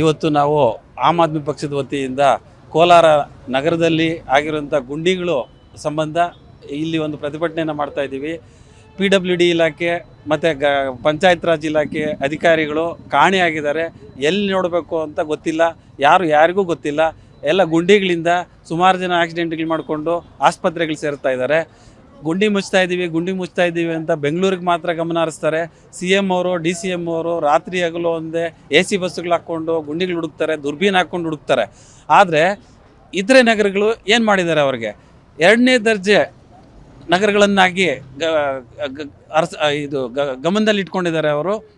ಇವತ್ತು ನಾವು ಆಮ್ ಆದ್ಮಿ ಪಕ್ಷದ ವತಿಯಿಂದ ಕೋಲಾರ ನಗರದಲ್ಲಿ ಆಗಿರುವಂಥ ಗುಂಡಿಗಳು ಸಂಬಂಧ ಇಲ್ಲಿ ಒಂದು ಪ್ರತಿಭಟನೆಯನ್ನು ಮಾಡ್ತಾ ಇದ್ದೀವಿ. ಪಿ ಡಬ್ಲ್ಯೂ ಡಿ ಇಲಾಖೆ ಮತ್ತು ಗ, ಪಂಚಾಯತ್ ರಾಜ್ ಇಲಾಖೆ ಅಧಿಕಾರಿಗಳು ಕಾಣೆಯಾಗಿದ್ದಾರೆ ಎಲ್ಲಿ ನೋಡಬೇಕು ಅಂತ ಗೊತ್ತಿಲ್ಲ. ಯಾರು ಯಾರಿಗೂ ಗೊತ್ತಿಲ್ಲ. ಎಲ್ಲ ಗುಂಡಿಗಳಿಂದ ಸುಮಾರು ಜನ ಆಕ್ಸಿಡೆಂಟ್ಗಳು ಮಾಡಿಕೊಂಡು ಆಸ್ಪತ್ರೆಗಳು ಸೇರ್ತಾ ಇದ್ದಾರೆ. ಗುಂಡಿ ಮುಚ್ತಾ ಇದ್ದೀವಿ, ಗುಂಡಿ ಮುಚ್ತಾ ಇದ್ದೀವಿ ಅಂತ ಬೆಂಗಳೂರಿಗೆ ಮಾತ್ರ ಗಮನ ಹರಿಸ್ತಾರೆ. ಸಿ ಎಂ ಅವರು, ಡಿ ಸಿ ಎಂ ಅವರು ರಾತ್ರಿ ಹಗಲು ಒಂದೇ ಎ ಸಿ ಬಸ್ಸುಗಳು ಹಾಕ್ಕೊಂಡು ಗುಂಡಿಗಳು ಹುಡುಕ್ತಾರೆ, ದುರ್ಬೀನ್ ಹಾಕ್ಕೊಂಡು ಹುಡುಕ್ತಾರೆ. ಆದರೆ ಇತರೆ ನಗರಗಳು ಏನು ಮಾಡಿದ್ದಾರೆ ಅವ್ರಿಗೆ? ಎರಡನೇ ದರ್ಜೆ ನಗರಗಳನ್ನಾಗಿ ಗ- ಇದು ಗಮನದಲ್ಲಿ ಇಟ್ಕೊಂಡಿದ್ದಾರೆ ಅವರು.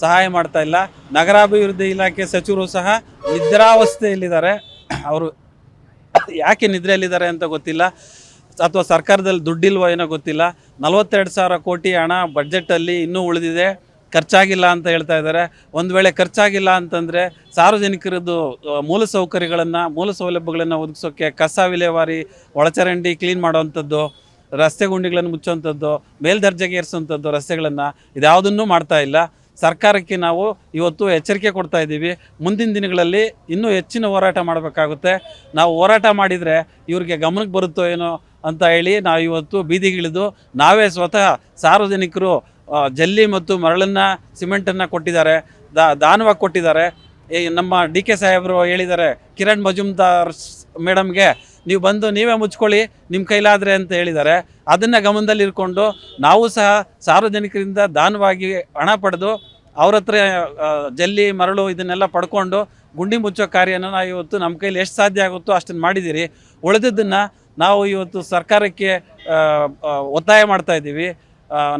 ಸಹಾಯ ಮಾಡ್ತಾ ಇಲ್ಲ. ನಗರಾಭಿವೃದ್ಧಿ ಇಲಾಖೆ ಸಚಿವರು ಸಹ ನಿದ್ರಾವಸ್ಥೆಯಲ್ಲಿದ್ದಾರೆ. ಅವರು ಯಾಕೆ ನಿದ್ರೆಯಲ್ಲಿದ್ದಾರೆ ಅಂತ ಗೊತ್ತಿಲ್ಲ. ಅಥವಾ ಸರ್ಕಾರದಲ್ಲಿ ದುಡ್ಡಿಲ್ವೋ ಏನೋ ಗೊತ್ತಿಲ್ಲ. ನಲವತ್ತೆರಡು ಸಾವಿರ ಕೋಟಿ ಹಣ ಬಡ್ಜೆಟಲ್ಲಿ ಇನ್ನೂ ಉಳಿದಿದೆ. ಖರ್ಚಾಗಿಲ್ಲ ಅಂತ ಹೇಳ್ತಾ ಇದ್ದಾರೆ. ಒಂದು ವೇಳೆ ಖರ್ಚಾಗಿಲ್ಲ ಅಂತಂದರೆ ಸಾರ್ವಜನಿಕರದ್ದು ಮೂಲ ಸೌಕರ್ಯಗಳನ್ನು, ಮೂಲ ಸೌಲಭ್ಯಗಳನ್ನು ಒದಗಿಸೋಕ್ಕೆ ಕಸ ವಿಲೇವಾರಿ, ಒಳಚರಂಡಿ ಕ್ಲೀನ್ ಮಾಡೋವಂಥದ್ದು, ರಸ್ತೆ ಗುಂಡಿಗಳನ್ನು ಮುಚ್ಚುವಂಥದ್ದು ಮೇಲ್ದರ್ಜೆಗೆ ಏರಿಸುವಂಥದ್ದು ರಸ್ತೆಗಳನ್ನು ಇದ್ಯಾವುದನ್ನೂ ಮಾಡ್ತಾ ಇಲ್ಲ. ಸರ್ಕಾರಕ್ಕೆ ನಾವು ಇವತ್ತು ಎಚ್ಚರಿಕೆ ಕೊಡ್ತಾ ಇದ್ದೀವಿ. ಮುಂದಿನ ದಿನಗಳಲ್ಲಿ ಇನ್ನೂ ಹೆಚ್ಚಿನ ಹೋರಾಟ ಮಾಡಬೇಕಾಗುತ್ತೆ. ನಾವು ಹೋರಾಟ ಮಾಡಿದರೆ ಇವ್ರಿಗೆ ಗಮನಕ್ಕೆ ಬರುತ್ತೋ ಏನೋ ಅಂತ ಹೇಳಿ ನಾವು ಇವತ್ತು ಬೀದಿಗಿಳಿದು ನಾವೇ ಸ್ವತಃ ಸಾರ್ವಜನಿಕರು ಜಲ್ಲಿ ಮತ್ತು ಮರಳನ್ನು, ಸಿಮೆಂಟನ್ನು ಕೊಟ್ಟಿದ್ದಾರೆ ದಾನವಾಗಿ ಕೊಟ್ಟಿದ್ದಾರೆ. ನಮ್ಮ ಡಿ ಕೆ ಸಾಹೇಬರು ಹೇಳಿದ್ದಾರೆ, ಕಿರಣ್ ಮಜುಮ್ದಾರ್ ಮೇಡಮ್ಗೆ ನೀವು ಬಂದು ನೀವೇ ಮುಚ್ಕೊಳ್ಳಿ ನಿಮ್ಮ ಕೈಲಾದರೆ ಅಂತ ಹೇಳಿದ್ದಾರೆ. ಅದನ್ನು ಗಮನದಲ್ಲಿ ಇಟ್ಕೊಂಡು ನಾವು ಸಹ ಸಾರ್ವಜನಿಕರಿಂದ ದಾನವಾಗಿ ಹಣ ಪಡೆದು ಅವ್ರ ಹತ್ರ ಜಲ್ಲಿ, ಮರಳು ಇದನ್ನೆಲ್ಲ ಪಡ್ಕೊಂಡು ಗುಂಡಿ ಮುಚ್ಚೋ ಕಾರ್ಯನ ಇವತ್ತು ನಮ್ಮ ಕೈಲಿ ಎಷ್ಟು ಸಾಧ್ಯ ಆಗುತ್ತೋ ಅಷ್ಟನ್ನು ಮಾಡಿದ್ದೀರಿ. ಉಳಿದಿದ್ದನ್ನು ನಾವು ಇವತ್ತು ಸರ್ಕಾರಕ್ಕೆ ಒತ್ತಾಯ ಮಾಡ್ತಾ ಇದ್ದೀವಿ.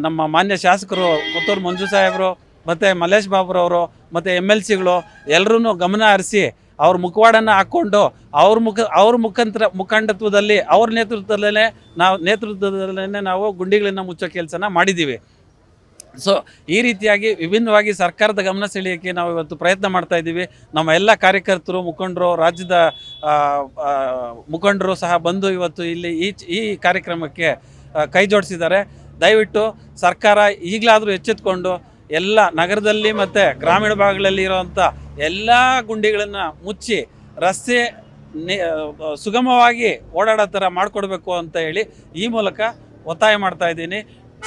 ನಮ್ಮ ಮಾನ್ಯ ಶಾಸಕರು ಪುತ್ತೂರು ಮಂಜು ಸಾಹೇಬರು, ಮತ್ತು ಮಲ್ಲೇಶ್ ಬಾಬುರವರು, ಮತ್ತು ಎಂ ಎಲ್ ಸಿಗಳು ಎಲ್ಲರೂ ಗಮನ ಹರಿಸಿ ಅವ್ರ ಮುಖವಾಡನ್ನು ಹಾಕ್ಕೊಂಡು ಅವ್ರ ಮುಖ, ಅವ್ರ ಮುಖಾಂತರ, ಮುಖಂಡತ್ವದಲ್ಲಿ, ಅವ್ರ ನೇತೃತ್ವದಲ್ಲೇ ನಾವು ನೇತೃತ್ವದಲ್ಲೇ ನಾವು ಗುಂಡಿಗಳನ್ನು ಮುಚ್ಚೋ ಕೆಲಸನ ಮಾಡಿದ್ದೀವಿ ಸೊ ಈ ರೀತಿಯಾಗಿ ವಿಭಿನ್ನವಾಗಿ ಸರ್ಕಾರದ ಗಮನ ಸೆಳೆಯೋಕ್ಕೆ ನಾವು ಇವತ್ತು ಪ್ರಯತ್ನ ಮಾಡ್ತಾ ಇದ್ದೀವಿ. ನಮ್ಮ ಎಲ್ಲ ಕಾರ್ಯಕರ್ತರು, ಮುಖಂಡರು, ರಾಜ್ಯದ ಮುಖಂಡರು ಸಹ ಬಂದು ಇವತ್ತು ಇಲ್ಲಿ ಈ ಈ ಕಾರ್ಯಕ್ರಮಕ್ಕೆ ಕೈ ಜೋಡಿಸಿದ್ದಾರೆ. ದಯವಿಟ್ಟು ಸರ್ಕಾರ ಈಗಲಾದರೂ ಎಚ್ಚೆತ್ಕೊಂಡು ಎಲ್ಲ ನಗರದಲ್ಲಿ ಮತ್ತು ಗ್ರಾಮೀಣ ಭಾಗಗಳಲ್ಲಿ ಇರುವಂಥ ಎಲ್ಲ ಗುಂಡಿಗಳನ್ನು ಮುಚ್ಚಿ ರಸ್ತೆ ಸುಗಮವಾಗಿ ಓಡಾಡೋ ಥರ ಮಾಡಿಕೊಡ್ಬೇಕು ಅಂತ ಹೇಳಿ ಈ ಮೂಲಕ ಒತ್ತಾಯ ಮಾಡ್ತಾ ಇದ್ದೀನಿ.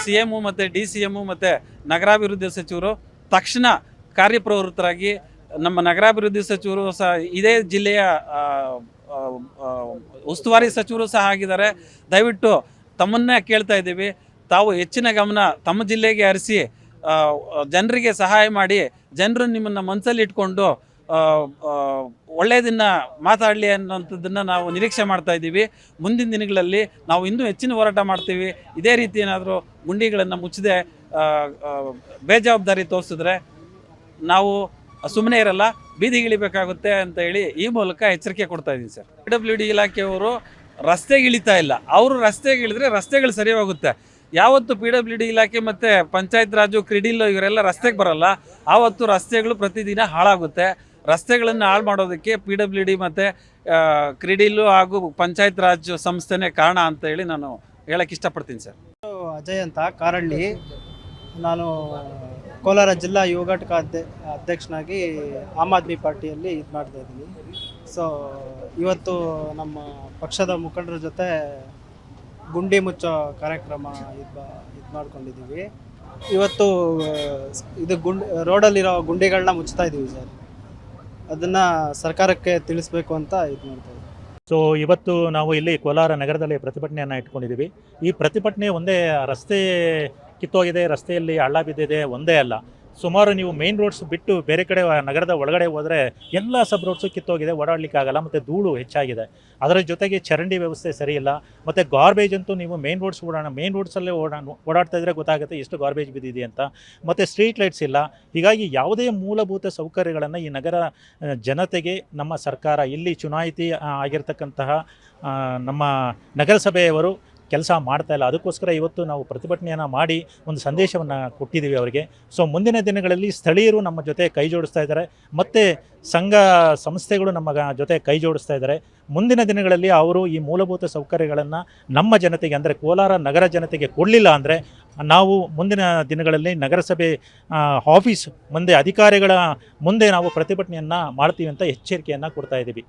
ಸಿ ಎಮ್ಮು ಮತ್ತು ಡಿ ಸಿ ಎಮ್ಮು ಮತ್ತು ನಗರಾಭಿವೃದ್ಧಿ ಸಚಿವರು ತಕ್ಷಣ ಕಾರ್ಯಪ್ರವೃತ್ತರಾಗಿ ನಮ್ಮ ನಗರಾಭಿವೃದ್ಧಿ ಸಚಿವರು ಸಹ ಇದೇ ಜಿಲ್ಲೆಯ ಉಸ್ತುವಾರಿ ಸಚಿವರು ಸಹ ಆಗಿದ್ದಾರೆ. ದಯವಿಟ್ಟು ತಮ್ಮನ್ನೇ ಕೇಳ್ತಾ ಇದ್ದೀವಿ. ತಾವು ಹೆಚ್ಚಿನ ಗಮನ ತಮ್ಮ ಜಿಲ್ಲೆಗೆ ಹರಿಸಿ ಜನರಿಗೆ ಸಹಾಯ ಮಾಡಿ ಜನರು ನಿಮ್ಮನ್ನು ಮನಸ್ಸಲ್ಲಿ ಇಟ್ಕೊಂಡು ಒಳ್ಳೆಯದನ್ನ ಮಾತಾಡಲಿ ಅನ್ನೋಂಥದ್ದನ್ನು ನಾವು ನಿರೀಕ್ಷೆ ಮಾಡ್ತಾ ಇದ್ದೀವಿ. ಮುಂದಿನ ದಿನಗಳಲ್ಲಿ ನಾವು ಇನ್ನೂ ಹೆಚ್ಚಿನ ಹೋರಾಟ ಮಾಡ್ತೀವಿ. ಇದೇ ರೀತಿ ಏನಾದರೂ ಗುಂಡಿಗಳನ್ನು ಮುಚ್ಚದೆ ಬೇಜವಾಬ್ದಾರಿ ತೋರಿಸಿದ್ರೆ ನಾವು ಸುಮ್ಮನೆ ಇರಲ್ಲ ಬೀದಿಗಿಳಿಬೇಕಾಗುತ್ತೆ ಅಂತ ಹೇಳಿ ಈ ಮೂಲಕ ಎಚ್ಚರಿಕೆ ಕೊಡ್ತಾ ಇದ್ದೀನಿ ಸರ್. ಪಿ ಡಬ್ಲ್ಯೂ ಡಿ ಇಲಾಖೆಯವರು ರಸ್ತೆಗೆ ಇಳಿತಾ ಇಲ್ಲ. ಅವರು ರಸ್ತೆಗೆ ಇಳಿದ್ರೆ ರಸ್ತೆಗಳು ಸರಿ ಹೋಗುತ್ತೆ ಯಾವತ್ತು ಪಿ ಡಬ್ಲ್ಯೂ ಡಿ ಇಲಾಖೆ ಮತ್ತು ಪಂಚಾಯತ್ ರಾಜು ಕ್ರಿಡಿಲ್ ಇವರೆಲ್ಲ ರಸ್ತೆಗೆ ಬರಲ್ಲ. ಆವತ್ತು ರಸ್ತೆಗಳು ಪ್ರತಿದಿನ ಹಾಳಾಗುತ್ತೆ. ರಸ್ತೆಗಳನ್ನು ಹಾಳು ಮಾಡೋದಕ್ಕೆ ಪಿ ಡಬ್ಲ್ಯೂ ಡಿ ಮತ್ತು ಕ್ರಿಡಿಲು ಹಾಗೂ ಪಂಚಾಯತ್ ರಾಜ್ ಸಂಸ್ಥೆನೇ ಕಾರಣ ಅಂತ ಹೇಳಿ ನಾನು ಹೇಳಕ್ಕೆ ಇಷ್ಟಪಡ್ತೀನಿ ಸರ್. ಅಜಯ್ ಅಂತ, ಕಾರಳ್ಳಿ. ನಾನು ಕೋಲಾರ ಜಿಲ್ಲಾ ಯುವ ಘಟಕ ಅಧ್ಯ, ಅಧ್ಯಕ್ಷನಾಗಿ ಆಮ್ ಆದ್ಮಿ ಪಾರ್ಟಿಯಲ್ಲಿ ಇದು ಮಾಡ್ತಾ ಇದ್ದೀನಿ. ಸೊ ಇವತ್ತು ನಮ್ಮ ಪಕ್ಷದ ಮುಖಂಡರ ಜೊತೆ ಗುಂಡಿ ಮುಚ್ಚೋ ಕಾರ್ಯಕ್ರಮ ಇದು ಇದು ಮಾಡ್ಕೊಂಡಿದ್ದೀವಿ ಇವತ್ತು ಇದು ಗುಂಡ್, ರೋಡಲ್ಲಿರೋ ಗುಂಡಿಗಳನ್ನ ಮುಚ್ತಾ ಇದ್ದೀವಿ ಸರ್. ಅದನ್ನು ಸರ್ಕಾರಕ್ಕೆ ತಿಳಿಸ್ಬೇಕು ಅಂತ ಇದು ಮಾಡ್ತಾ ಸೊ ಇವತ್ತು ನಾವು ಇಲ್ಲಿ ಕೋಲಾರ ನಗರದಲ್ಲಿ ಪ್ರತಿಭಟನೆಯನ್ನು ಇಟ್ಕೊಂಡಿದ್ದೀವಿ ಈ ಪ್ರತಿಭಟನೆ ಒಂದೇ ರಸ್ತೆ ಕಿತ್ತೋಗಿದೆ, ರಸ್ತೆಯಲ್ಲಿ ಹಳ್ಳ ಬಿದ್ದಿದೆ, ಒಂದೇ ಅಲ್ಲ. ಸುಮಾರು ನೀವು ಮೇನ್ ರೋಡ್ಸ್ ಬಿಟ್ಟು ಬೇರೆ ಕಡೆ ನಗರದ ಒಳಗಡೆ ಹೋದರೆ ಎಲ್ಲ ಸಬ್ ರೋಡ್ಸು ಕಿತ್ತೋಗಿದೆ ಓಡಾಡಲಿಕ್ಕಾಗಲ್ಲ ಮತ್ತು ಧೂಳು ಹೆಚ್ಚಾಗಿದೆ. ಅದರ ಜೊತೆಗೆ ಚರಂಡಿ ವ್ಯವಸ್ಥೆ ಸರಿ ಇಲ್ಲ. ಮತ್ತು ಗಾರ್ಬೇಜ್ ಅಂತೂ ನೀವು ಮೇನ್ ರೋಡ್ಸ್ ಓಡೋಣ ಮೇನ್ ರೋಡ್ಸಲ್ಲೇ ಓಡಾ, ಓಡಾಡ್ತಾ ಇದ್ರೆ ಗೊತ್ತಾಗುತ್ತೆ ಎಷ್ಟು ಗಾರ್ಬೇಜ್ ಬಿದ್ದಿದೆ ಅಂತ. ಮತ್ತು ಸ್ಟ್ರೀಟ್ ಲೈಟ್ಸ್ ಇಲ್ಲ. ಹೀಗಾಗಿ ಯಾವುದೇ ಮೂಲಭೂತ ಸೌಕರ್ಯಗಳನ್ನು ಈ ನಗರ ಜನತೆಗೆ, ನಮ್ಮ ಸರ್ಕಾರ, ಇಲ್ಲಿ ಚುನಾಯಿತಿ ಆಗಿರ್ತಕ್ಕಂತಹ ನಮ್ಮ ನಗರಸಭೆಯವರು ಕೆಲಸ ಮಾಡ್ತಾ ಇಲ್ಲ. ಅದಕ್ಕೋಸ್ಕರ ಇವತ್ತು ನಾವು ಪ್ರತಿಭಟನೆಯನ್ನು ಮಾಡಿ ಒಂದು ಸಂದೇಶವನ್ನು ಕೊಟ್ಟಿದ್ದೀವಿ ಅವರಿಗೆ. ಸೊ ಮುಂದಿನ ದಿನಗಳಲ್ಲಿ ಸ್ಥಳೀಯರು ನಮ್ಮ ಜೊತೆ ಕೈ ಜೋಡಿಸ್ತಾ ಇದ್ದಾರೆ. ಮತ್ತು ಸಂಘ ಸಂಸ್ಥೆಗಳು ನಮ್ಮ ಜೊತೆ ಕೈ ಜೋಡಿಸ್ತಾ ಇದ್ದಾರೆ. ಮುಂದಿನ ದಿನಗಳಲ್ಲಿ ಅವರು ಈ ಮೂಲಭೂತ ಸೌಕರ್ಯಗಳನ್ನು ನಮ್ಮ ಜನತೆಗೆ ಅಂದರೆ ಕೋಲಾರ ನಗರ ಜನತೆಗೆ ಕೊಡಲಿಲ್ಲ ಅಂದರೆ ನಾವು ಮುಂದಿನ ದಿನಗಳಲ್ಲಿ ನಗರಸಭೆ ಆಫೀಸ್ ಮುಂದೆ ಅಧಿಕಾರಿಗಳ ಮುಂದೆ ನಾವು ಪ್ರತಿಭಟನೆಯನ್ನು ಮಾಡ್ತೀವಿ ಅಂತ ಎಚ್ಚರಿಕೆಯನ್ನು ಕೊಡ್ತಾ ಇದ್ದೀವಿ.